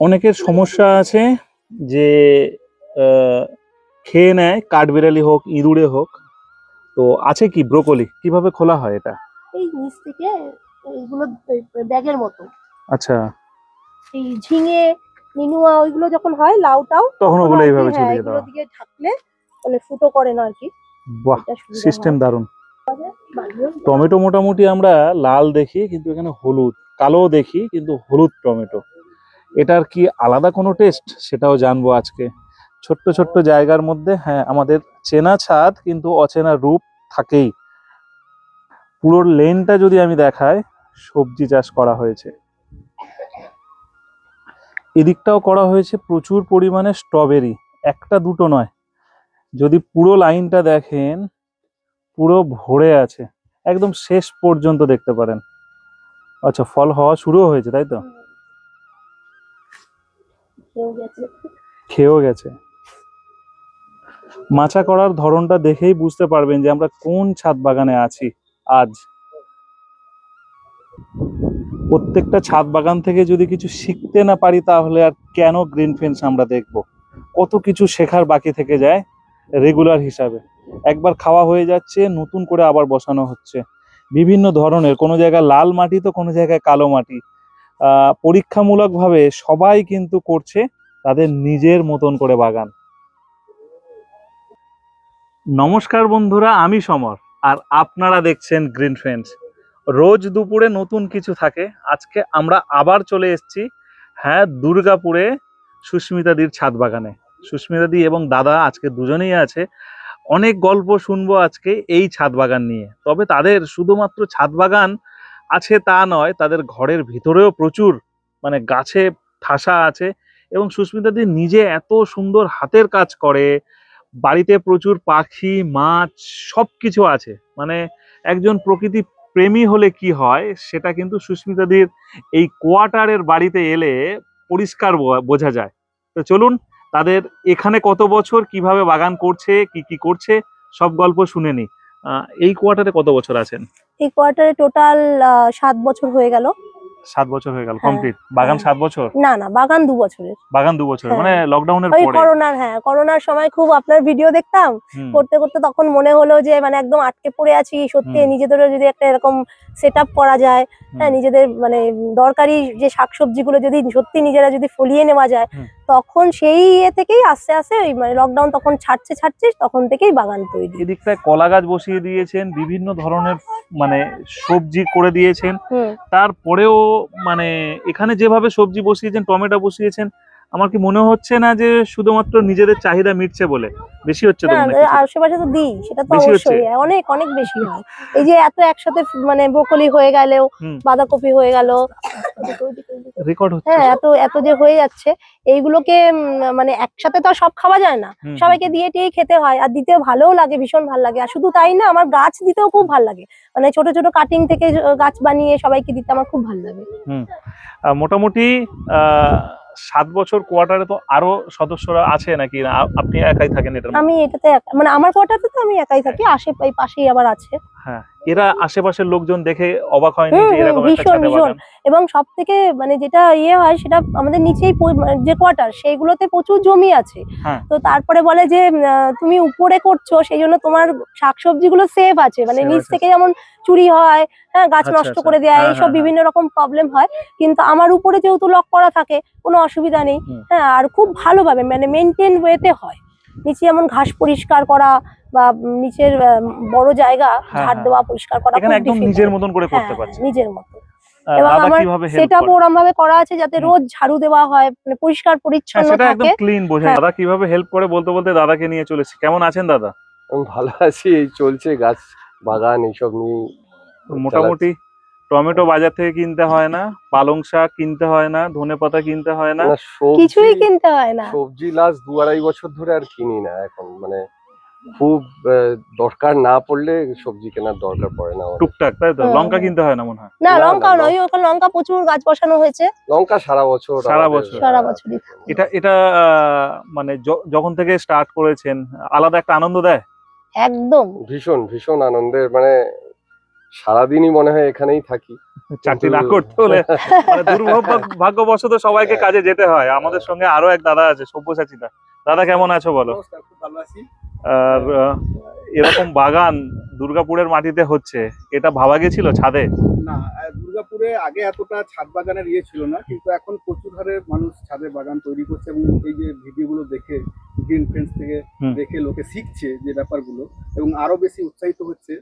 অনেকের সমস্যা আছে যে খেয়ে নেয় কাঠবিড়ালি হোক ইঁদুরে হোক। তো আছে কি ব্রোকলি? কীভাবে খোলা হয় এটা? এই নিচ থেকে এইগুলো ব্যাগের মতো। আচ্ছা। এই ঝিঙে নিনুয়া ওইগুলো যখন হয় লাউটাও তখন ওগুলো এইভাবে হ্যাঁ, ছড়িয়ে এগুলো দেওয়া। দিকে ঢাকলে মানে ফুটো করে না আর কি। বাহ সিস্টেম হয়। দারুণ। টমেটো মোটামুটি আমরা লাল দেখি কিন্তু এখানে হলুদ। কালো দেখি কিন্তু হলুদ টমেটো। এটার কি আলাদা কোনো টেস্ট? সেটাও জানব আজকে। ছোট্ট ছোট্ট জায়গার মধ্যে হ্যাঁ আমাদের চেনা ছাদ কিন্তু অচেনা রূপ থাকেই। পুরো লেনটা যদি আমি দেখাই, সবজি চাষ করা হয়েছে। এদিকটাও করা হয়েছে প্রচুর পরিমাণে স্ট্রবেরি। একটা দুটো নয়। যদি পুরো লাইনটা দেখেন, পুরো ভরে আছে। একদম শেষ পর্যন্ত দেখতে পারেন। আচ্ছা ফল হওয়া শুরুও হয়েছে, তাই তো? খেয়েও গেছে। মাচা করার ধরনটা দেখেই বুঝতে পারবেন যে আমরা কোন ছাদ বাগানে আছি আজ। প্রত্যেকটা ছাদ বাগান থেকে যদি কিছু শিখতে না পারি তাহলে আর কেন গ্রিন ফেন্স আমরা দেখব? কত কিছু শেখার বাকি থেকে যায় রেগুলার হিসাবে। একবার খাওয়া হয়ে যাচ্ছে, নতুন করে আবার বসানো হচ্ছে। বিভিন্ন ধরনের, কোনো জায়গায় লাল মাটি তো কোনো জায়গায় কালো মাটি। পরীক্ষামূলকভাবে সবাই কিন্তু করছে তাদের নিজের মতন করে বাগান। নমস্কার বন্ধুরা, আমি সমর আর আপনারা দেখছেন গ্রিন ফ্রেন্ডস রোজ দুপুরে নতুন কিছু থাকে। আজকে আমরা আবার চলে এসেছি হ্যাঁ দুর্গাপুরে সুস্মিতাদির ছাদ বাগানে। সুস্মিতাদি এবং দাদা আজকে দুজনেই আছে। অনেক গল্প শুনব আজকে এই ছাদ বাগান নিয়ে। তবে তাদের শুধুমাত্র ছাদ বাগান আছে তা নয়, তাদের ঘরের ভিতরেও প্রচুর মানে গাছে ঠাসা আছে এবং সুস্মিতাদি নিজে এত সুন্দর হাতের কাজ করে, বাড়িতে প্রচুর পাখি, মাছ সব কিছু আছে। মানে একজন প্রকৃতি প্রেমী হলে কি হয়, সেটা কিন্তু সুস্মিতাদির এই কোয়ার্টারের বাড়িতে এলে পরিষ্কার বোঝা যায়। তো চলুন, তাদের এখানে কত বছর, কীভাবে বাগান করছে, কি কি করছে, সব গল্প শুনে নি। এই কোয়ার্টারে কত বছর আছেন? এই কোয়ার্টারে টোটাল সাত বছর হয়ে গেল সাত বছর হয়ে গেল হ্যাঁ, কমপ্লিট বাগান হ্যাঁ। সাত বছর না না বাগান দু বছরের বাগান দু বছর হ্যাঁ। মানে লকডাউনের পরে করোনার হ্যাঁ করোনার সময় খুব আপনার ভিডিও দেখতাম করতে করতে তখন মনে হলো যে মানে একদম আটকে পড়ে আছি সত্যি হুম। নিজেদেরও যদি একটা এরকম সেট করা যায় হ্যাঁ নিজেদের মানে দরকারি যে শাকসবজিগুলো যদি সত্যি নিজেরা যদি ফলিয়ে নেওয়া যায়। তখন সেই ইয়ে থেকেই আস্তে আস্তে ওই মানে লকডাউন তখন ছাড়ছে ছাড়ছে তখন থেকেই বাগান তৈরি। এদিকটায় কলা গাছ বসিয়ে দিয়েছেন বিভিন্ন ধরনের মানে সবজি করে দিয়েছেন। তারপরেও মানে এখানে যেভাবে সবজি বসিয়েছেন টমেটো বসিয়েছেন আমার কি মনে হচ্ছে না যে শুধুমাত্র নিজেদের চাহিদা মিটছে বলে? বেশি হচ্ছে তো মনে? আশেপাশে তো দিই সেটা তো অবশ্যই। অনেক অনেক বেশি হয়। এই যে এত একসাথে মানে ব্রোকলি হয়ে গেলেও। বাঁধাকপি হয়ে গেল। রেকর্ড হচ্ছে? হ্যাঁ এত এত যে হয়ে যাচ্ছে এইগুলোকে মানে একসাথে তো আর সব খাওয়া যায় না। সবাইকে দিয়ে টিয়ে খেতে হয় আর দিতেও ভালোও লাগে ভীষণ ভালো লাগে। আর শুধু তাই না আমার গাছ দিতেও খুব ভালো লাগে। মানে ছোট ছোট কাটিং থেকে গাছ বানিয়ে সবাইকে দিতে আমার খুব ভালো লাগে। মোটামুটি আহ, সাত বছর কোয়ার্টারে তো আরও সদস্যরা আছে নাকি? না আপনি একাই থাকেন এটা আমি এটাতে এক- মানে আমার কোয়ার্টারে তো আমি একাই থাকি আশে পাশেই আবার আছে। হ্যাঁ। এরা আশেপাশের লোকজন দেখে অবাক হয়নি যে এরকম একটা ভীষণ, ছাদে ভীষণ। বাগান এবং সব থেকে মানে যেটা ইয়ে হয় সেটা আমাদের নিচেই মানে যে কোয়ার্টার সেইগুলোতে প্রচুর জমি আছে। হ্যাঁ। তো তারপরে বলে যে তুমি উপরে করছ সেই জন্য তোমার শাকসবজিগুলো সেফ আছে। মানে নিচ থেকে যেমন চুরি হয় হ্যাঁ গাছ আচ্ছা, নষ্ট আচ্ছা। করে দেয় হ্যাঁ, এইসব হ্যাঁ, বিভিন্ন রকম প্রবলেম হয়। কিন্তু আমার উপরে যেহেতু লক করা থাকে কোনো অসুবিধা নেই। হ্যাঁ আর খুব ভালোভাবে মানে মেনটেন ওয়েতে হয়। নিচে যেমন ঘাস পরিষ্কার করা বা নিচের বড় জায়গা হ্যাঁ, ঝাড় হ্যাঁ। দেওয়া পরিষ্কার করা এখানে একদম নিজের মতন করে করতে হ্যাঁ, পারছে নিজের মতন। এবং আমার সেটা ওরম ভাবে করা? আছে যাতে রোজ ঝাড়ু দেওয়া হয় মানে পরিষ্কার পরিচ্ছন্ন সেটা একদম ক্লিন বোঝা। দাদা কীভাবে হেল্প করে বলতে বলতে দাদাকে নিয়ে চলেছি। কেমন আছেন দাদা? আমি ভালো আছি এই চলছে গাছ বাগান এইসব নিয়ে মোটামুটি টমেটো বাজার থেকে কিনতে হয় না পালং শাক কিনতে হয় না ধনে পাতা কিনতে হয় না। না কিছুই কিনতে হয় না। সবজি লাস্ট দু আড়াই বছর ধরে আর কিনি না এখন মানে খুব দরকার না পড়লে সবজি কেনার দরকার পড়ে না টুকটাক তাই তো? লঙ্কা কিনতে হয় না মনে হয়? না লঙ্কা না, নয় ওখানে লঙ্কা প্রচুর গাছ বসানো হয়েছে। লঙ্কা সারা বছর সারা বছর। সারা আহ, বছরই। এটা এটা মানে যখন থেকে স্টার্ট করেছেন আলাদা একটা আনন্দ দেয়? একদম। ভীষণ ভীষণ আনন্দের মানে সারাদিনই মনে হয় এখানেই থাকি। চাকরি না করতে হলে মানে দুর্ভাগ্য ভাগ্যবশত সবাইকে কাজে যেতে হয়। আমাদের সঙ্গে আরও এক দাদা আছে সব্যসাচীদা দাদা কেমন আছো বলো? খুব ভালো আছি। আর এরকম বাগান দুর্গাপুরের মাটিতে হচ্ছে এটা ভাবা গেছিল ছাদে? না দুর্গাপুরে আগে এতটা ছাদ বাগানের ইয়ে ছিল না কিন্তু এখন প্রচুর হারে মানুষ ছাদে বাগান তৈরি করছে এবং এই যে ভিডিওগুলো দেখে গ্রিন ফ্রেন্ডস থেকে দেখে লোকে শিখছে যে ব্যাপারগুলো এবং আরও বেশি উৎসাহিত হচ্ছে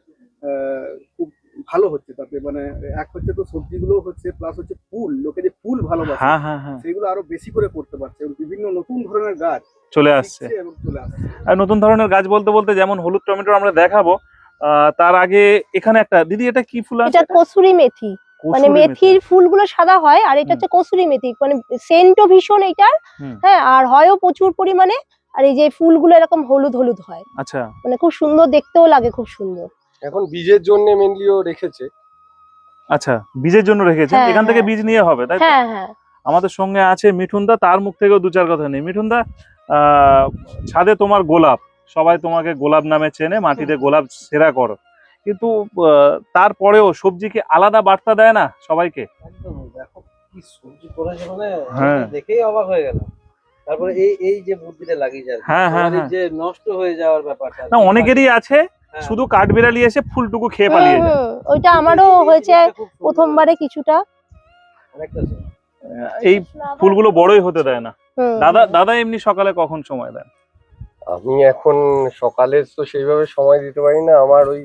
খুব ভালো হচ্ছে তাতে মানে এক হচ্ছে তো সবজিগুলো হচ্ছে প্লাস হচ্ছে ফুল লোকে যে ফুল ভালোবাসে হ্যাঁ হ্যাঁ হ্যাঁ। সেগুলো আরও বেশি করে করতে পারছে এবং বিভিন্ন নতুন ধরনের গাছ চলে আসছে। শিখছে এবং চলে আসছে। আর নতুন ধরনের গাছ বলতে বলতে যেমন হলুদ টমেটো আমরা দেখাবো আহ, তার আগে এখানে একটা দিদি এটা কি ফুল আছে? এটা কসুরি মেথি। মানে। মেথির ফুলগুলো সাদা হয় আর এটা হচ্ছে কসুরি মেথি মানে সেন্টও ভীষণ এটার হ্যাঁ আর হয়ও প্রচুর পরিমাণে আর এই যে ফুলগুলো এরকম হলুদ হলুদ হয়। আচ্ছা। মানে খুব সুন্দর দেখতেও লাগে খুব সুন্দর। এখন বীজের জন্য মেনলিও রেখেছে আচ্ছা বীজের জন্য রেখেছেন হ্যাঁ, এখান থেকে হ্যাঁ। বীজ নিয়ে হবে তাই তো? হ্যাঁ হ্যাঁ আমাদের সঙ্গে আছে মিঠুনদা তার মুখ থেকেও দু চার কথা নেই মিঠুনদা আহ, ছাদে তোমার গোলাপ সবাই তোমাকে গোলাপ নামে চেনে মাটিতে গোলাপ সেরা করো কিন্তু আহ, তারপরেও সবজি কি আলাদা বার্তা দেয় না সবাইকে একদম দেখো কি সবজি করেছে মানে হ্যাঁ। দেখেই অবাক হয়ে গেলাম তারপরে এই এই যে বুদ্ধিটা লাগিয়েছে আর কি। হ্যাঁ, হ্যাঁ, আমাদের হ্যাঁ। যে নষ্ট হয়ে যাওয়ার ব্যাপারটা না অনেকেরই আছে। শুধু কাঠবিড়ালি এসে ফুলটুকু খেয়ে পালিয়ে যায়। ওইটা আমারও হয়েছে। প্রথমবারে কিছুটা। আরেকটা আছে। আহ, এই ফুলগুলো বড়ই হতে দেয় না। দাদা দাদা এমনি সকালে কখন সময় দেন? আমি এখন সকালে তো সেইভাবে সময় দিতে পারি না। আমার ওই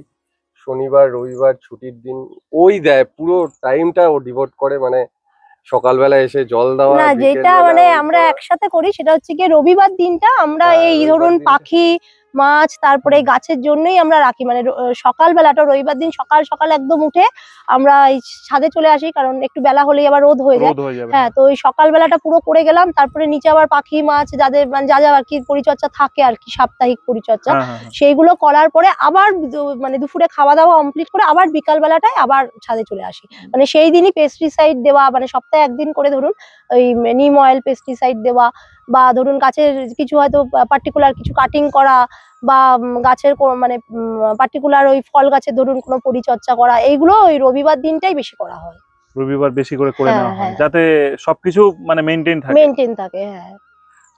শনিবার রবিবার ছুটির দিন ওই দেয়। পুরো টাইমটা ও ডিভোট করে। মানে সকালবেলা এসে জল দেওয়া না যেটা মানে আমরা একসাথে করি সেটা হচ্ছে কি রবিবার দিনটা আমরা হ্যাঁ, এই ধরুন পাখি মাছ তারপরে এই গাছের জন্যই আমরা রাখি। মানে র- সকাল বেলাটা রবিবার দিন সকাল সকাল একদম উঠে আমরা এই ছাদে চলে আসি কারণ একটু বেলা হলেই আবার রোদ হয়ে যায়। হয়ে তো ওই সকাল বেলাটা পুরো করে গেলাম তারপরে নিচে আবার পাখি মাছ যাদের মানে যা যা আর কি পরিচর্যা থাকে আর কি সাপ্তাহিক পরিচর্যা হ্যাঁ, হ্যাঁ, হ্যাঁ। সেইগুলো করার পরে আবার মানে দুপুরে খাওয়া দাওয়া কমপ্লিট করে আবার বিকাল বেলাটায় আবার ছাদে চলে আসি। মানে সেই দিনই পেস্টিসাইড দেওয়া মানে সপ্তাহে একদিন করে ধরুন ওই নিম অয়েল পেস্টিসাইড দেওয়া বা ধরুন গাছের কিছু হয়তো পার্টিকুলার কিছু কাটিং করা বা গাছের মানে পার্টিকুলার ওই ফল গাছের ধরুন কোনো পরিচর্যা করা এইগুলো ওই রবিবার দিনটাই বেশি করা হয়। রবিবার বেশি করে করে হ্যাঁ, নেওয়া হয় হ্যাঁ। যাতে সবকিছু মানে মেনটেন থাকে। মেনটেন থাকে হ্যাঁ।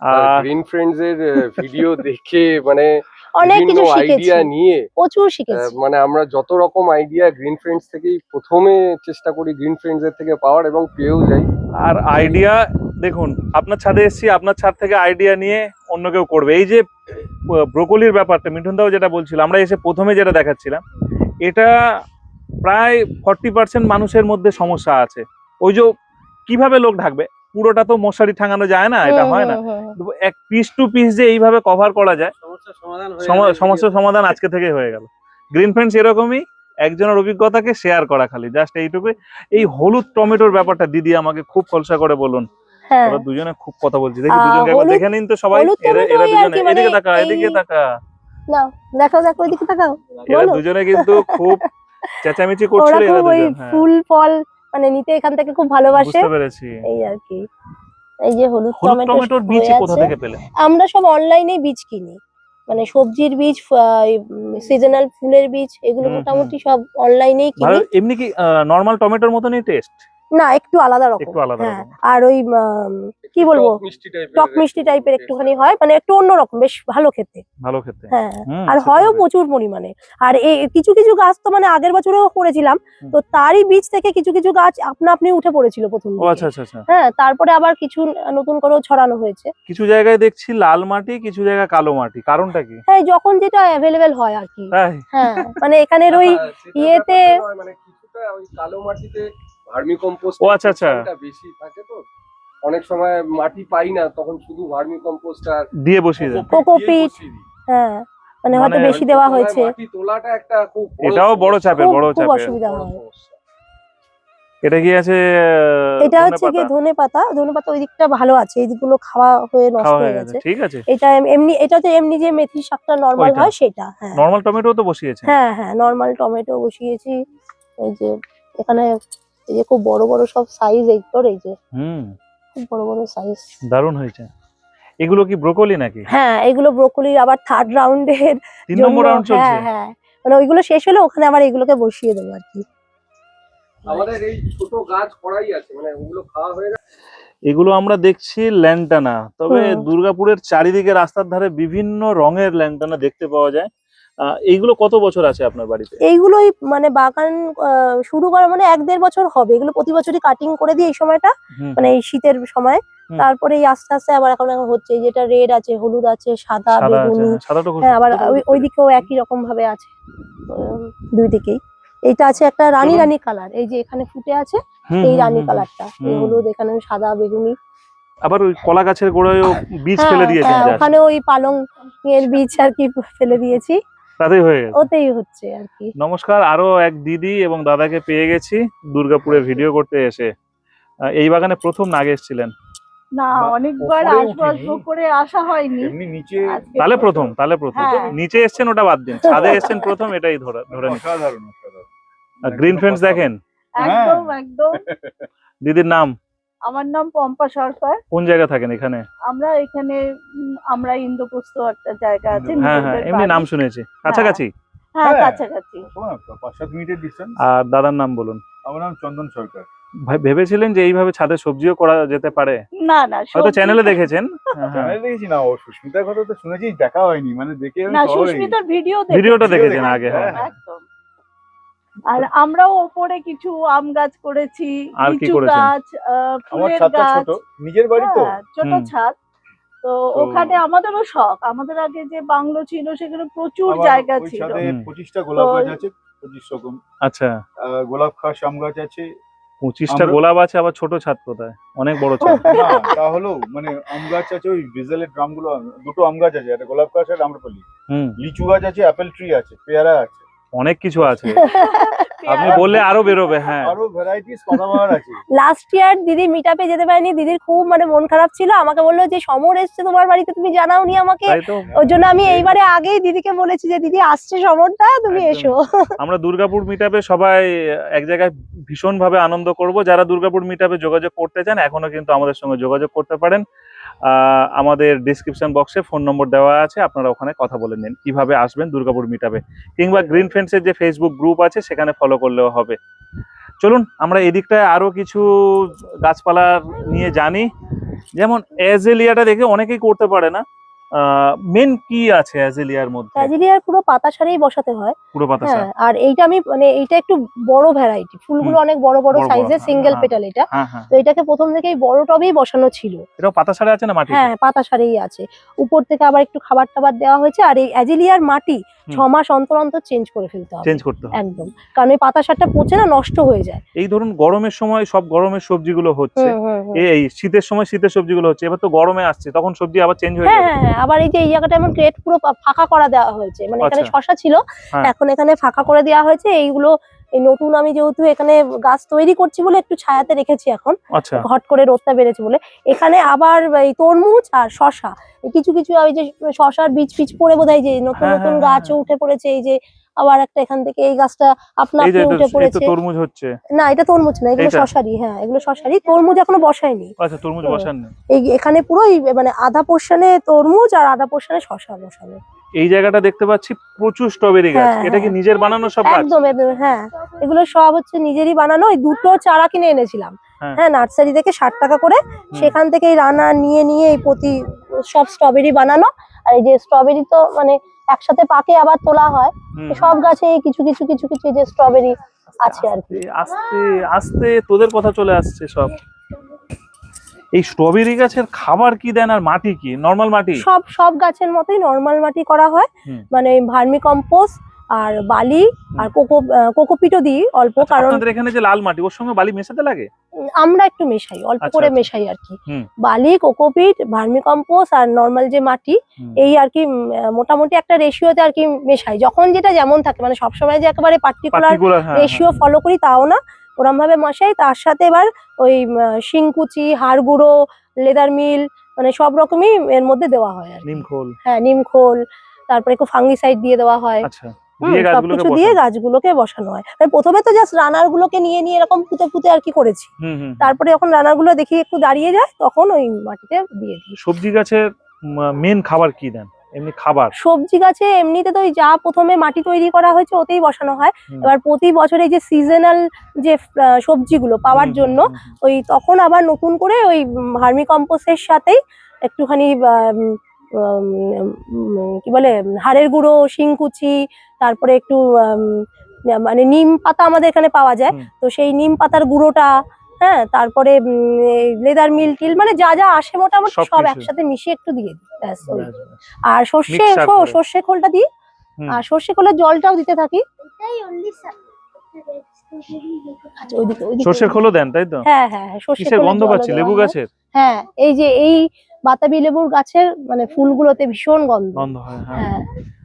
আর গ্রিন ফ্রেন্ডস এর ভিডিও দেখে মানে অনেক কিছু শিখেছি। আইডিয়া নিয়ে প্রচুর শিখেছি। মানে আমরা যত রকম আইডিয়া গ্রিন ফ্রেন্ডস থেকেই প্রথমে চেষ্টা করি গ্রিন ফ্রেন্ডস এর থেকে পাওয়ার এবং পেয়েও যাই। আর আইডিয়া দেখুন আপনার ছাদে এসেছি আপনার ছাদ থেকে আইডিয়া নিয়ে অন্য কেউ করবে। এই যে ব্রোকলির ব্যাপারটা মিঠুন দাও যেটা বলছিল আমরা এসে প্রথমে যেটা দেখাচ্ছিলাম এটা প্রায় ফর্টি পার্সেন্ট মানুষের মধ্যে সমস্যা আছে। ওই যে কীভাবে লোক ঢাকবে? পুরোটা তো মশারি ঠাঙানো যায় না এটা হয় না। হুম, হুম, হুম। কিন্তু এক পিস টু পিস যে এইভাবে কভার করা যায় সমস্যার সমাধান সম- সমস্যার সমাধান আজকে থেকে হয়ে গেল। গ্রিন ফ্রেন্ডস এরকমই একজনের অভিজ্ঞতাকে শেয়ার করা খালি জাস্ট এইটুকুই। এই হলুদ টমেটোর ব্যাপারটা দিদি আমাকে খুব খলসা করে বলুন হ্যাঁ ওরা দুজনে খুব কথা বলছি। দেখি দুজনকে একবার দেখে নিন তো সবাই। এরা এরা দুজনে মানে এদিকে তাকা এদিকে তাকা দেখো দেখো ওইদিকে তাকাও। এরা দুজনে কিন্তু খুব চেঁচামেচি করছিল এরা দুজন হ্যাঁ, ফুল ফল মানে নিতে এখান থেকে খুব ভালোবাসে। বুঝতে পেরেছি। এই আর কি। এই যে হলুদ টমেটোর বীজ কোথা থেকে পেলে? আমরা সব অনলাইনে বীজ কিনি। মানে সবজির বীজ সিজনাল ফুলের বীজ এগুলো। মোটামুটি সব অনলাইনেই কিনি। এমনি কি নর্মাল টমেটোর মতনই টেস্ট না একটু আলাদা রকম। হ্যাঁ আর ওই কি বলব? টক মিষ্টি টাইপের একটুখানি হয় মানে একটু অন্যরকম বেশ ভালো খেতে। ভালো খেতে। হ্যাঁ আর হয়ও প্রচুর পরিমাণে। আর এই কিছু কিছু গাছ তো মানে আগের বছরেও করেছিলাম তো তারই বীজ থেকে কিছু কিছু গাছ আপনা আপনি উঠে পড়েছিল প্রথম আচ্ছা আচ্ছা আচ্ছা। হ্যাঁ তারপরে আবার কিছু নতুন করেও ছড়ানো হয়েছে। কিছু জায়গায় দেখছি লাল মাটি কিছু জায়গায় কালো মাটি। কারণটা কি? হ্যাঁ যখন যেটা অ্যাভেলেবেল হয় আর কি। হ্যাঁ মানে এখানের ওই হ্যাঁ, ইয়েতে- মানে কিছুটা ওই কালো মাটিতে ভার্মি কম্পোস্ট ও, আচ্ছা, আচ্ছা। বেশি থাকে তো অনেক সময় মাটি পাই না তখন শুধু ভার্মি কম্পোস্ট আর দিয়ে বসিয়ে দেন। কোকোপিট। হ্যাঁ মানে হয়তো মানে বেশি দেওয়া হয়েছে। মাটি তোলাটা একটা খুব এটাও বড় চাপের বড় চাপের। অসুবিধা হয়। এটা কি আছে এটা হচ্ছে কি ধনেপাতা? ধনে পাতা ধনে পাতা ওই দিকটা ভালো আছে এই দিকগুলো খাওয়া হয়ে নষ্ট হয়ে গেছে। গেছে ঠিক আছে। এটা এমনি এটা তো এমনি যে মেথি শাকটা নর্মাল হয় সেটা হ্যাঁ। নর্মাল টমেটো তো বসিয়েছে। হ্যাঁ হ্যাঁ নর্মাল টমেটো বসিয়েছি এই যে এখানে এই যে খুব বড় বড় সব সাইজ এই তোর এই যে। হুম। খুব বড় বড় সাইজ দারুণ হয়েছে। এগুলো কি ব্রোকলি নাকি? হ্যাঁ এগুলো ব্রোকলির আবার থার্ড রাউন্ডের তিন নম্বর রাউন্ড চলছে? হ্যাঁ। হ্যাঁ মানে ওইগুলো শেষ হলে ওখানে আবার এগুলোকে বসিয়ে দেবো আর কি। আমাদের এই ছোট গাছ করাই আছে মানে ওগুলো খাওয়া হয়ে গেছে। এগুলো আমরা দেখছি ল্যান্টানা তবে দুর্গাপুরের চারিদিকে রাস্তার ধারে বিভিন্ন রঙের ল্যান্টানা দেখতে পাওয়া যায়। এইগুলো কত বছর আছে আপনার বাড়িতে? এইগুলোই মানে বাগান শুরু করা মানে এক দেড় বছর হবে। এগুলো প্রতি বছরই কাটিং করে দিই এই সময়টা মানে এই শীতের সময়। তারপরে আস্তে আস্তে আবার এখন এখন হচ্ছে যেটা রেড আছে হলুদ আছে সাদা বেগুনি। হ্যাঁ, হ্যাঁ আবার ওই- দিকেও একই রকম ভাবে আছে দুই দিকেই। এইটা আছে একটা রানী রানী কালার এই যে এখানে ফুটে আছে এই রানী কালারটা হলুদ এখানে সাদা বেগুনি। আবার ওই কলা গাছের গোড়ায়ও বীজ ফেলে হ্যাঁ, দিয়েছেন হ্যাঁ, ওখানে ওই পালং এর বীজ আর কি ফেলে দিয়েছি। তাতেই হয়ে গেছে। ওতেই হচ্ছে আর কি। নমস্কার আরও এক দিদি এবং দাদাকে পেয়ে গেছি দুর্গাপুরে ভিডিও করতে এসে। এই বাগানে প্রথম নাগে এসেছিলেন। না অনেকবার আসব আসব করে আসা হয়নি। এমনি নিচে তাহলে প্রথম তাহলে প্রথম। হ্যাঁ। নিচে এসেছেন ওটা বাদ দিন। ছাদে এসেছেন প্রথম এটাই ধরে ধরে নিন। অসাধারণ অসাধারণ। গ্রিন ফ্রেন্ডস দেখেন? একদম একদম। দিদির নাম? আমার নাম পম্পা সরকার। কোন জায়গা থাকেন এখানে? আমরা এখানে আমরা ইন্দ্রপ্রস্থ একটা জায়গা আছে হ্যাঁ হ্যাঁ এমনি নাম শুনেছি। কাছাকাছি? হ্যাঁ হ্যাঁ। কাছাকাছি। শোনো পাঁচ সাত মিনিটের ডিস্টেন্স আর দাদার নাম বলুন। আমার নাম চন্দন সরকার। ভাই- ভেবেছিলেন যে এইভাবে ছাদে সবজিও করা যেতে পারে? না না হয়তো চ্যানেলে দেখেছেন? হ্যাঁ, হ্যাঁ। চ্যানেলে দেখেছি না ও সুস্মিতার কথা তো শুনেছি দেখা হয়নি মানে দেখে না সুস্মিতার ভিডিও ভিডিওটা দেখেছেন আগে হ্যাঁ। আর আমরাও ওপরে কিছু আম গাছ করেছি লিচু গাছ ফুলের গাছ। নিজের বাড়ি তো। হ্যাঁ, ছোট ছাদ। তো ওখানে আমাদেরও শখ। আমাদের আগে যে বাংলো ছিল সেখানে প্রচুর জায়গা ছিল। পঁচিশটা গোলাপ গাছ আছে পঁচিশ রকম। আচ্ছা। আহ, গোলাপ খাস আম গাছ আছে। পঁচিশটা আমরা- গোলাপ আছে আবার ছোট ছাদ কোথায়? অনেক বড় ছাদ। না তা হলেও মানে আম গাছ আছে ওই ডিজেলের ড্রামগুলো দুটো আম গাছ আছে একটা গোলাপ গাছ আর আম্রপলি। হুম। লিচু গাছ আছে অ্যাপেল ট্রি আছে পেয়ারা আছে। অনেক কিছু আছে। আপনি বললে আরও বেরোবে হ্যাঁ। আরও ভ্যারাইটিস পাতাবাহার আছে। লাস্ট ইয়ার দিদি মিট আপে যেতে পারেনি দিদির খুব মানে মন খারাপ ছিল। আমাকে বলল যে সমর এসছে তোমার বাড়িতে তুমি জানাওনি আমাকে। ওই জন্য আমি এইবারে আগেই দিদিকে বলেছি যে দিদি আসছে সমরটা তুমি এসো। আমরা দুর্গাপুর মিটআপে সবাই এক জায়গায় ভীষণ ভাবে আনন্দ করব। যারা দুর্গাপুর মিটআপে যোগাযোগ করতে চান এখনও কিন্তু আমাদের সঙ্গে যোগাযোগ করতে পারেন। আমাদের ডিসক্রিপশন বক্সে ফোন নম্বর দেওয়া আছে, আপনারা ওখানে কথা বলে নিন। কীভাবে আসবেন, দুর্গাপুর মিটাবে কিংবা গ্রিন ফ্রেন্ডসের যে ফেসবুক গ্রুপ আছে, সেখানে ফলো করলেও হবে। চলুন, আমরা এদিকটায় আরও কিছু গাছপালা নিয়ে জানি। যেমন অ্যাজেলিয়াটা দেখে অনেকেই করতে পারে না। মেন কি আছে অ্যাজেলিয়ার মধ্যে? ট্র্যাজেডিয়ার পুরো পাতা সারেই বসাতে হয়। পুরো পাতা হ্যাঁ আর এইটা আমি মানে এইটা একটু বড় ভ্যারাইটি ফুলগুলো অনেক বড় বড় সাইজের সিঙ্গেল। পেটাল এটা। হ্যাঁ হ্যাঁ। তো এটাকে প্রথম থেকেই বড় টবেই বসানো ছিল। এটাও পাতা সারে আছে না মাটি হ্যাঁ পাতা সারেই আছে। উপর থেকে আবার একটু খাবার টাবার দেওয়া হয়েছে। আর এই অ্যাজিলিয়ার মাটি ছ মাস অন্তর অন্তর চেঞ্জ করে ফেলতে হবে। চেঞ্জ করতে হবে। একদম। কারণ ওই পাতা সারটা পচে না নষ্ট হয়ে যায়। এই ধরুন গরমের সময় সব গরমের সবজিগুলো হচ্ছে। এই শীতের সময় শীতের সবজিগুলো হচ্ছে। এবার তো গরমে আসছে তখন সবজি আবার চেঞ্জ হয়ে যাবে। আবার এই যে এই জায়গাটা এমন ক্রেট পুরো ফাঁকা করা দেওয়া হয়েছে। মানে এখানে আচ্ছা। শশা ছিল হ্যাঁ। এখন এখানে ফাঁকা করে দেওয়া হয়েছে। এইগুলো এই নতুন আমি যেহেতু এখানে গাছ তৈরি করছি বলে একটু ছায়াতে রেখেছি এখন। আচ্ছা। হট করে রোদটা বেড়েছে বলে। এখানে আবার এই তরমুজ আর শশা। কিছু কিছু ওই যে শশার বীজ ফিজ পড়ে বোধহয় যে নতুন হ্যাঁ, নতুন হ্যাঁ, গাছও উঠে পড়েছে। এই যে আবার একটা এখান থেকে এই গাছটা আপনা এই আপনি উঠে পড়েছে। তরমুজ হচ্ছে। না এটা তরমুজ না এগুলো শশারি হ্যাঁ এগুলো শশারি তরমুজ এখনও বসায়নি। আচ্ছা তরমুজ হুম। বসান নেই। এই এখানে পুরো এই মানে আধা পোর্শনে তরমুজ আর আধা পোর্শনে শশা বসানো। এই জায়গাটা দেখতে পাচ্ছি প্রচুর স্ট্রবেরি গাছ। হ্যাঁ, এটা কি হ্যাঁ। নিজের বানানো সব গাছ? একদম একদম হ্যাঁ। এগুলো সব হচ্ছে নিজেরই বানানো। ওই দুটো চারা কিনে এনেছিলাম। হ্যাঁ। হ্যাঁ নার্সারি থেকে ষাট টাকা করে। সেখান থেকে এই রান্না নিয়ে নিয়ে এই প্রতি সব স্ট্রবেরি বানানো। আর এই যে স্ট্রবেরি তো মানে একসাথে পাকে আবার তোলা হয়। সব গাছে এই কিছু কিছু কিছু কিছু যে স্ট্রবেরি আছে আর কি। আস্তে আস্তে তোদের কথা চলে আসছে সব। এই স্ট্রবেরি গাছের খাবার কি দেন আর মাটি কি? নর্মাল মাটি? সব সব গাছের মতোই নর্মাল মাটি করা হয়। মানে ভার্মি কম্পোস্ট আর বালি আর কোকো কোকোপিটও দিই অল্প আচ্ছা, কারণ আপনাদের এখানে যে লাল মাটি ওর সঙ্গে বালি মেশাতে লাগে? আমরা একটু মেশাই অল্প আচ্ছা, করে আচ্ছা। মেশাই আর কি। বালি কোকোপিট ভার্মি কম্পোস্ট আর নর্মাল যে মাটি এই আর কি মোটামুটি একটা রেশিওতে আর কি মেশাই। যখন যেটা যেমন থাকে মানে সবসময় যে একেবারে পার্টিকুলার রেশিও ফলো করি তাও না। ওরম ভাবে মশাই তার সাথে এবার ওই শিংকুচি হাড় গুঁড়ো লেদার মিল মানে সব রকমই এর মধ্যে দেওয়া হয় আর কি। নিমখোল হ্যাঁ নিমখোল তারপরে একটু ফাঙ্গিসাইড দিয়ে দেওয়া হয়। সবকিছু দিয়ে গাছগুলোকে বসানো। হয়। মানে প্রথমে তো জাস্ট রানার গুলোকে নিয়ে নিয়ে এরকম পুঁতে পুঁতে আর কি করেছি। তারপরে যখন রানারগুলো দেখি একটু দাঁড়িয়ে যায় তখন ওই মাটিতে দিয়ে দিই। সবজি গাছের মেন খাবার কি দেন? এমনি খাবার? সবজি গাছে এমনিতে তো ওই যা প্রথমে মাটি তৈরি করা হয়েছে ওতেই বসানো হয়। এবার প্রতি বছর এই যে সিজনাল যে সবজিগুলো পাওয়ার জন্য ওই তখন আবার নতুন করে ওই ভার্মি কম্পোস্টের সাথেই একটুখানি কি বলে হাড়ের গুঁড়ো শিংকুচি তারপরে একটু মানে নিম পাতা আমাদের এখানে পাওয়া যায়। তো সেই নিম পাতার গুঁড়োটা হ্যাঁ তারপরে লেদার মিল টিল মানে যা যা আসে মোটামুটি সব একসাথে মিশিয়ে একটু দিয়ে দিই। আর সর্ষে সর্ষে খোলটা দিই। আর সর্ষে খোলের জলটাও দিতে থাকি। আচ্ছা ওইদিকে ওইদিকে সর্ষের খোলও দেন তাই তো? হ্যাঁ হ্যাঁ হ্যাঁ সর্ষে গন্ধ পাচ্ছি? লেবু গাছের? হ্যাঁ এই যে এই বাতাবি লেবুর গাছের মানে ফুলগুলোতে ভীষণ গন্ধ। গন্ধ হ্যাঁ। হ্যাঁ।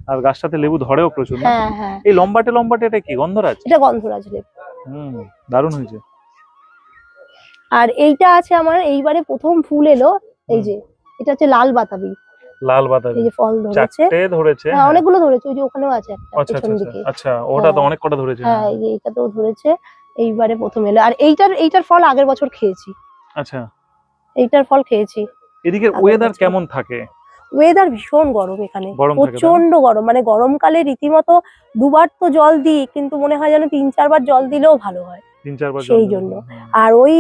আর গাছটাতে লেবু ধরেও প্রচুর হ্যাঁ হ্যাঁ। এই লম্বাটে লম্বাটে এটা কি? গন্ধরাজ? এটা গন্ধরাজ লেবু। হুম দারুণ হয়েছে। আর এইটা আছে আমার এইবারে প্রথম ফুল এলো এই যে এটা হচ্ছে লাল বাতাবি। লাল বাতাবি। এই যে ফল ধরেছে। চারটে ধরেছে হ্যাঁ অনেকগুলো ধরেছে ওই যে ওখানেও আছে একটা আচ্ছা আচ্ছা পেছন আচ্ছা। দিকে। আচ্ছা ওটা তো হ্যাঁ। অনেক কটা ধরেছে। হ্যাঁ এই যে এটা তো ধরেছে এইবারে প্রথম এলো। আর এইটার এইটার ফল আগের বছর খেয়েছি। আচ্ছা। এইটার ফল খেয়েছি। আগের ওয়েদার কেমন থাকে? ওয়েদার ভীষণ গরম এখানে? প্রচণ্ড গরম। মানে গরমকালে রীতিমতো দুবার তো জল দিই কিন্তু মনে হয় যেন তিন চারবার জল দিলেও ভালো হয়। সেই জন্য। আর ওই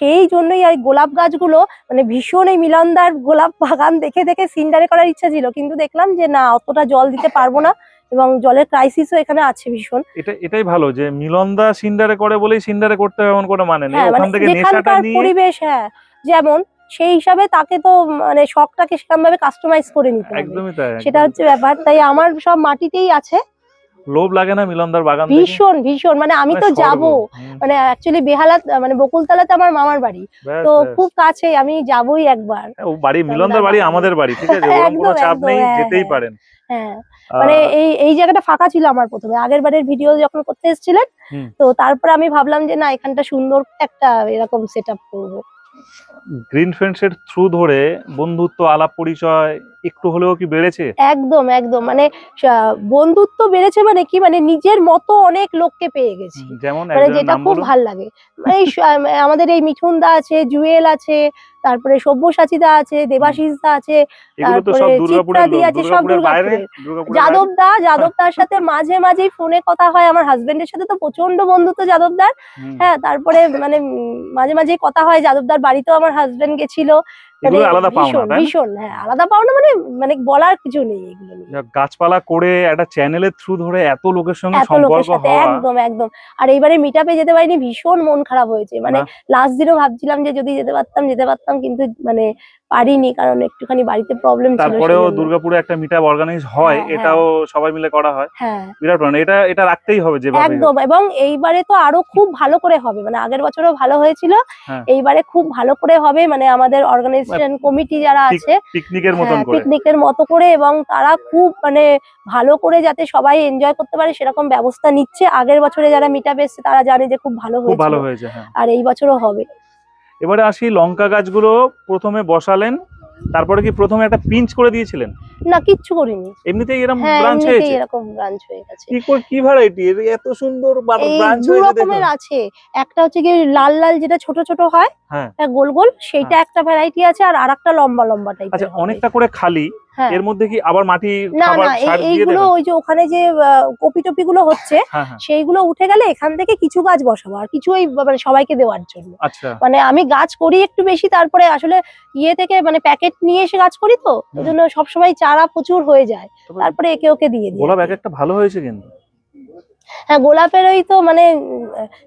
সেই জন্যই আর গোলাপ গাছগুলো মানে ভীষণ এই মিলনদার গোলাপ বাগান দেখে দেখে সিন্ডারে করার ইচ্ছা ছিল। কিন্তু দেখলাম যে না অতটা জল দিতে পারব না এবং জলের ক্রাইসিসও এখানে আছে ভীষণ। এটা এটাই ভালো যে মিলনদা সিন্ডারে করে বলেই সিন্ডারে করতে হবে এমন কোনো মানে নেই। হ্যাঁ ওখান মানে থেকে নেশাটা নিয়ে পরিবেশ হ্যাঁ যেমন সেই হিসাবে তাকে তো মানে শখটাকে সেরকম ভাবে কাস্টমাইজ করে নিতে হবে। একদমই তাই সেটা হচ্ছে ব্যাপার। তাই আমার সব মাটিতেই আছে। লোভ লাগে না মিলনদার বাগান? ভীষণ ভীষণ। মানে আমি মানে তো। যাব। মানে অ্যাকচুয়ালি বেহালা মানে বকুলতলাতে আমার মামার বাড়ি। তো খুব কাছে আমি যাবই একবার। ও বাড়ি মিলনদার বাড়ি আমাদের বাড়ি ঠিক আছে? কোনো চাপ নেই হ্যাঁ, যেতেই হ্যাঁ। পারেন। হ্যাঁ। মানে এই এই জায়গাটা ফাঁকা ছিল আমার প্রথমে। আগের বারের ভিডিও যখন করতে এসেছিলেন তো তারপরে আমি ভাবলাম যে না এখানটা সুন্দর একটা এরকম সেট আপ করব। গ্রিন ফ্রেন্ডসের থ্রু ধরে বন্ধুত্ব আলাপ পরিচয় একটু হলেও কি বেড়েছে? একদম একদম। মানে বন্ধুত্ব বেড়েছে মানে কি? মানে নিজের মতো অনেক লোককে পেয়ে গেছি। যেমন মানে যেটা খুব ভালো লাগে। মানে এই আমাদের এই মিঠুন দা আছে জুয়েল আছে তারপরে সব্যসাচীদা আছে দেবাশিস দা আছে তারপরে চিত্রাদি আছে, সব দুর্গাপুরের। দুর্গাপুরের যাদব দা যাদব দার সাথে মাঝে মাঝেই ফোনে কথা হয় আমার হাজবেন্ডের সাথে তো প্রচণ্ড বন্ধুত্ব যাদব দার হ্যাঁ তারপরে মানে মাঝে মাঝে মাঝেই কথা হয় যাদব দার বাড়িতেও আমার হাজবেন্ড গেছিল। এগুলো আলাদা পাওনা ভীষণ হ্যাঁ আলাদা পাওনা মানে মানে বলার কিছু নেই এগুলো গাছপালা করে একটা চ্যানেলের থ্রু ধরে এত লোকের সঙ্গে লোকের সম্পর্ক সাথে হওয়া। একদম একদম। আর এইবারে মিটাপে যেতে পারিনি ভীষণ মন খারাপ হয়েছে। মানে লাস্ট দিনও ভাবছিলাম যে যদি যেতে পারতাম যেতে পারতাম কিন্তু মানে পারিনি কারণ একটুখানি বাড়িতে প্রবলেম ছিল তারপরেও দুর্গাপুরে একটা মিট অর্গানাইজ হয় হ্যাঁ, এটাও সবাই মিলে করা হয়। হ্যাঁ। বিরাট ব্যাপার। এটা এটা রাখতেই হবে যেভাবে একদম এবং এইবারে তো আরও খুব ভালো করে হবে মানে আগের বছরও ভালো হয়েছিল হ্যাঁ। এইবারে খুব ভালো করে হবে মানে আমাদের অর্গানাইজেশন কমিটি যারা আছে পিকনিকের মতন করে। পিকনিকের মতো করে এবং তারা খুব মানে ভালো করে যাতে সবাই এনজয় করতে পারে সেরকম ব্যবস্থা নিচ্ছে। আগের বছরে যারা মিটাপ এসছে তারা জানে যে খুব ভালো খুব ভালো হয়েছে হয়েছে হ্যাঁ। আর এই বছরও হবে। এবারে আসি লঙ্কা গাছগুলো প্রথমে বসালেন তারপরে কি প্রথমে একটা পিঞ্চ করে দিয়েছিলেন? না কিচ্ছু করিনি। এমনিতেই এরকম হ্যাঁ ব্রাঞ্চ এমনিতেই হয়েছে? এরকম ব্রাঞ্চ হয়ে গেছে। কি করে কি ভ্যারাইটি এত সুন্দর ব্রাঞ্চ হয়ে গেছে রকমের আছে। একটা হচ্ছে কি লাল লাল যেটা ছোট ছোট হয় হ্যাঁ। হ্যাঁ, গোল গোল সেটা একটা ভ্যারাইটি আছে আর আরেকটা লম্বা লম্বা আচ্ছা টাইপের অনেকটা করে খালি হ্যাঁ এর মধ্যে কি আবার মাটি না না এইগুলো ওই যে ওখানে যে কপি টপি গুলো হচ্ছে হ্যাঁ হ্যাঁ। সেইগুলো উঠে গেলে এখান থেকে কিছু গাছ বসাবো আর কিছু ওই মানে সবাইকে দেওয়ার জন্য। আচ্ছা। মানে আমি গাছ করি একটু বেশি তারপরে আসলে ইয়ে থেকে মানে প্যাকেট নিয়ে এসে গাছ করি তো ওই জন্য সবসময় চারা প্রচুর হয়ে যায়। তারপরে একে ওকে দিয়ে দিই। গোলাপ এক একটা ভালো হয়েছে কিন্তু। হ্যাঁ গোলাপের ওই তো মানে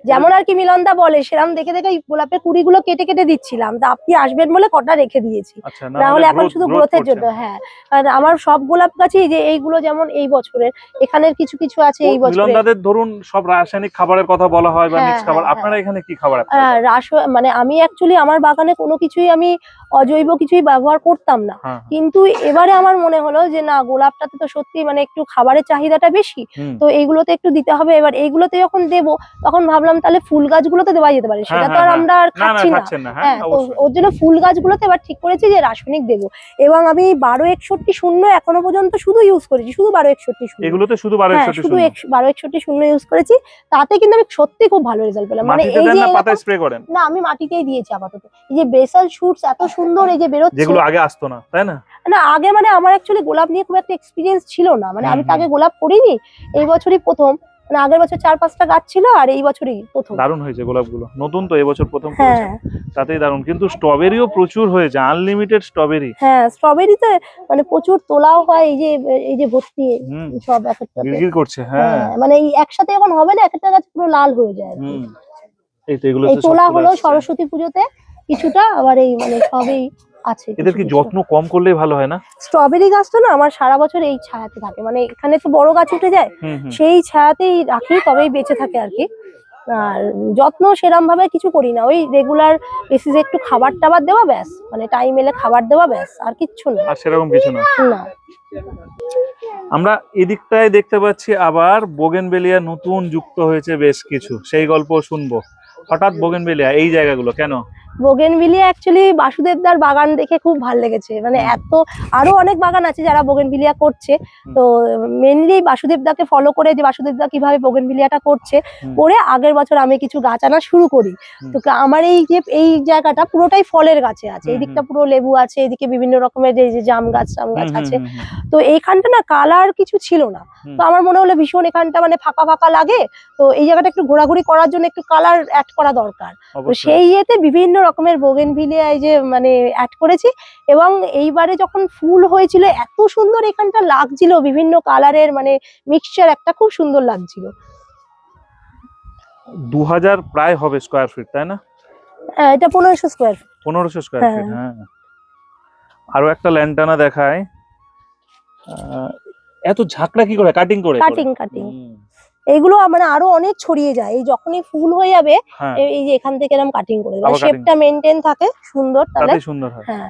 যেমন আর কি মিলনদা বলে সেরকম দেখে দেখে গোলাপের কুড়িগুলো কেটে কেটে দিচ্ছিলাম। তা আপনি আসবেন বলে কটা রেখে দিয়েছি। আচ্ছা না হলে এখন শুধু গ্রোথের জন্য হ্যাঁ। আর আমার সব গোলাপ গাছই যে এইগুলো যেমন এই বছরের এখানের কিছু কিছু আছে এই বছরের। মিলনদাদের ধরুন সব রাসায়নিক খাবারের কথা বলা হয় বা হ্যাঁ, মিক্স খাবার। হ্যাঁ, আপনারা এখানে কি খাবার রাস মানে আমি অ্যাকচুয়ালি আমার বাগানে কোনো কিছুই আমি অজৈব কিছুই ব্যবহার করতাম না। হ্যাঁ কিন্তু এবারে আমার মনে হলো যে না গোলাপটাতে তো সত্যি মানে একটু খাবারের চাহিদাটা বেশি। তো এইগুলোতে একটু দিতে দিতে হবে। এবার এইগুলোতে যখন দেবো তখন ভাবলাম তাহলে ফুল গাছগুলোতে দেওয়া যেতে পারে। সেটা তো হ্যাঁ, আর হ্যাঁ। আমরা আর খাচ্ছি না। হ্যাঁ হ্যাঁ তো ওর জন্য ফুল গাছগুলোতে এবার ঠিক করেছি যে রাসায়নিক দেবো। এবং আমি বারো একষট্টি শূন্য এখনও পর্যন্ত শুধু ইউজ করেছি শুধু বারো একষট্টি শূন্য। এগুলোতে শুধু বারো হ্যাঁ শুধু। বারো একষট্টি শূন্য ইউজ করেছি। তাতে কিন্তু আমি সত্যি খুব ভালো রেজাল্ট পেলাম। মানে এই যে না স্প্রে করেন? না আমি মাটিতেই দিয়েছি আপাতত। এই যে বেসাল শুটস এত সুন্দর এই যে বেরোচ্ছে যেগুলো আগে আসতো না তাই না? না আগে মানে আমার অ্যাকচুয়ালি গোলাপ নিয়ে খুব একটা এক্সপিরিয়েন্স ছিল না। মানে আমি তো হুম, আগে গোলাপ করিনি। এই বছরই প্রথম। মানে আগের বছর চার পাঁচটা গাছ ছিল আর এই বছরই প্রথম। দারুণ হয়েছে গোলাপগুলো। নতুন তো এবছর প্রথম হ্যাঁ। তাতেই দারুণ। কিন্তু স্ট্রবেরিও প্রচুর হয়েছে আনলিমিটেড স্ট্রবেরি হ্যাঁ স্ট্রবেরিতে মানে প্রচুর তোলাও হয় এই যে এই যে ভর্তি সব এক একটাতে গিরগির করছে হ্যাঁ। হ্যাঁ মানে এই একসাথে এখন হবে না এক একটা গাছ পুরো লাল হয়ে যায় এই তো এগুলো তোলা হলো সরস্বতী পুজোতে কিছুটা আবার এই মানে সবই আছে এদের কি যত্ন কম করলেই ভালো হয় না? স্ট্রবেরি গাছটা না আমার সারা বছর এই ছায়াতে থাকে। মানে এখানে তো বড় গাছ উঠে যায় সেই ছায়াতেই রাখি তবেই বেঁচে থাকে আর কি। আর যত্ন সেরম ভাবে কিছু করি না ওই রেগুলার বেসিসে একটু খাবার টাবার দেওয়া ব্যাস। মানে টাইম এলে খাবার দেওয়া ব্যাস আর কিচ্ছু না। আর সেরকম কিছু না। না। আমরা এদিকটায় দেখতে পাচ্ছি আবার বোগেনবেলিয়া নতুন যুক্ত হয়েছে বেশ কিছু। সেই গল্প শুনব। হঠাৎ বোগেনবেলিয়া এই জায়গাগুলো কেন? বোগেনভিলিয়া অ্যাকচুয়ালি বাসুদেবদার বাগান দেখে খুব ভালো লেগেছে। মানে এত আরও অনেক বাগান আছে যারা বোগেনভিলিয়া করছে। তো মেনলি বাসুদেবদাকে ফলো করে যে বাসুদেবদা কীভাবে বোগেনভিলিয়াটা করছে করে আগের বছর আমি কিছু গাছ আনা শুরু করি। তো আমার এই যে এই জায়গাটা পুরোটাই ফলের গাছে আছে। এইদিকটা পুরো লেবু আছে এদিকে বিভিন্ন রকমের যে যে জাম গাছ জাম গাছ আছে। তো এইখানটা না কালার কিছু ছিল না। তো আমার মনে হলো ভীষণ এখানটা মানে ফাঁকা ফাঁকা লাগে। তো এই জায়গাটা একটু ঘোরাঘুরি করার জন্য একটু কালার অ্যাড করা দরকার। তো সেই ইয়েতে বিভিন্ন রকমের বোগেনভিলিয়ায় যে মানে অ্যাড করেছি এবং এইবারে যখন ফুল হয়েছিল এত সুন্দর এখানটা লাগছিল বিভিন্ন কালারের মানে মিক্সচার একটা খুব সুন্দর লাগছিল। দু হাজার প্রায় হবে স্কোয়ার ফিট তাই না? হ্যাঁ, এটা পনেরোশো স্কোয়ার পনেরোশো স্কোয়ার হ্যাঁ। ফিট হ্যাঁ। আরও একটা ল্যান্টানা দেখায় এত ঝাঁকড়া কি করে? কাটিং করে? কাটিং কাটিং এইগুলো মানে আরও অনেক ছড়িয়ে যায়। এই যখনই ফুল হয়ে যাবে হ্যাঁ। এই- যে এখান থেকে এরকম কাটিং করে দেবে। শেপটা মেনটেন থাকে সুন্দর তাহলে। সুন্দর হয়। হ্যাঁ।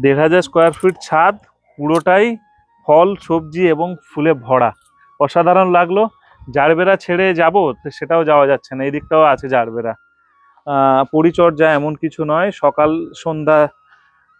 দেড় হাজার স্কোয়ার ফিট ছাদ পুরোটাই ফল সবজি এবং ফুলে ভরা। অসাধারণ লাগল। জারবেরা ছেড়ে যাব সেটাও যাওয়া যাচ্ছে না এই দিকটাও আছে জারবেরা। আহ, পরিচর্যা এমন কিছু নয় সকাল সন্ধ্যা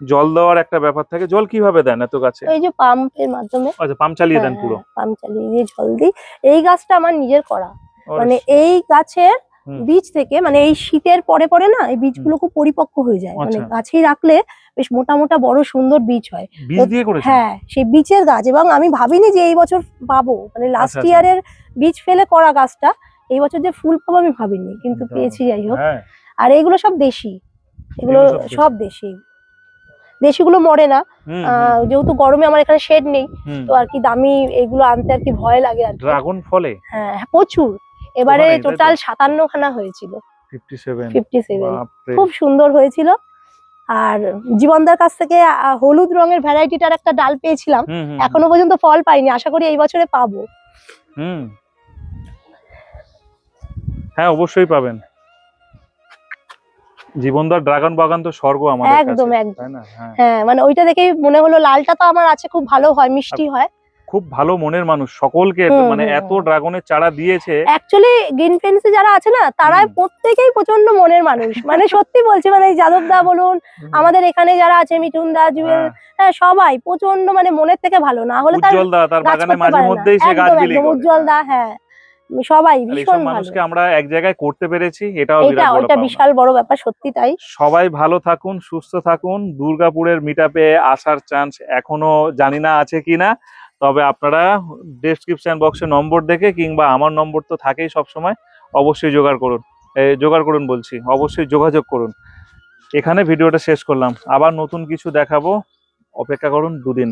জল দেওয়ার একটা ব্যাপার থাকে। জল কীভাবে দেন এত গাছে? এই যে পাম্পের মাধ্যমে। আচ্ছা পাম্প চালিয়ে দেন পুরো? পাম্প চালিয়ে দিয়ে জল দিই। এই গাছটা আমার নিজের করা। মানে এই গাছের বীজ থেকে মানে এই শীতের পরে পরে না এই বীজগুলো খুব পরিপক্ক হয়ে যায়। মানে আচ্ছা। গাছেই রাখলে বেশ মোটা মোটা বড় সুন্দর বীজ হয়। বীজ দিয়ে করেছে হ্যাঁ সেই বীজের গাছ। এবং আমি ভাবিনি যে এই বছর পাবো। মানে লাস্ট আচ্ছা, আচ্ছা। ইয়ারের বীজ ফেলে করা গাছটা এই বছর যে ফুল পাবো আমি ভাবিনি। কিন্তু পেয়েছি যাই হোক। হ্যাঁ। আর এইগুলো সব দেশি। এগুলো এগুলো সব দেশি। দেশিগুলো মরে না। যেহেতু গরমে আমার এখানে শেড নেই তো আর কি দামি এগুলো আনতে আর কি ভয় লাগে আর। ড্রাগন ফলে? হ্যাঁ হ্যাঁ, প্রচুর। এবারে? টোটাল সাতান্ন খানা হয়েছিল খুব সুন্দর হয়েছিল। আর জীবনদার কাছ থেকে হলুদ রঙের ভ্যারাইটিটার একটা ডাল পেয়েছিলাম। এখনও পর্যন্ত ফল পাইনি। আশা করি এই বছরে পাবো। হ্যাঁ অবশ্যই পাবেন। জীবনদার ড্রাগন বাগান তো স্বর্গ আমাদের কাছে একদম, একদম। তাই না? হ্যাঁ হ্যাঁ মানে ওইটা দেখেই মনে হলো লালটা তো আমার আছে খুব ভালো হয় মিষ্টি হয়। খুব ভালো মনের মানুষ সকলকে মানে এত ড্রাগনের চারা দিয়েছে। অ্যাকচুয়ালি গ্রিন ফেন্সে যারা আছে না তারাই প্রত্যেকেই প্রচণ্ড মনের মানুষ। মানে সত্যি বলছি মানে এই যাদব দা বলুন আমাদের এখানে যারা আছে মিঠুন দা জুয়েল হ্যাঁ, হ্যাঁ সবাই প্রচণ্ড মানে মনের থেকে ভালো। না হলে তার উজ্জ্বল দা তার বাগানে মাঝে মধ্যেই সে গাছ বিলি করে উজ্জ্বল দা হ্যাঁ। সবাই ভীষণ মানুষকে আমরা এক জায়গায় করতে পেরেছি এটাও এটা পাওনা। বিশাল বড় ব্যাপার সত্যি তাই। সবাই ভালো থাকুন সুস্থ থাকুন দুর্গাপুরের মিটাপে আসার চান্স এখনও জানি না আছে কিনা তবে আপনারা ডেসক্রিপশন বক্সে নম্বর দেখে কিংবা আমার নম্বর তো থাকেই সব সময় অবশ্যই জোগাড় করুন। জোগাড় করুন বলছি অবশ্যই যোগাযোগ করুন। এখানে ভিডিওটা শেষ করলাম। আবার নতুন কিছু দেখাবো অপেক্ষা করুন দুদিন।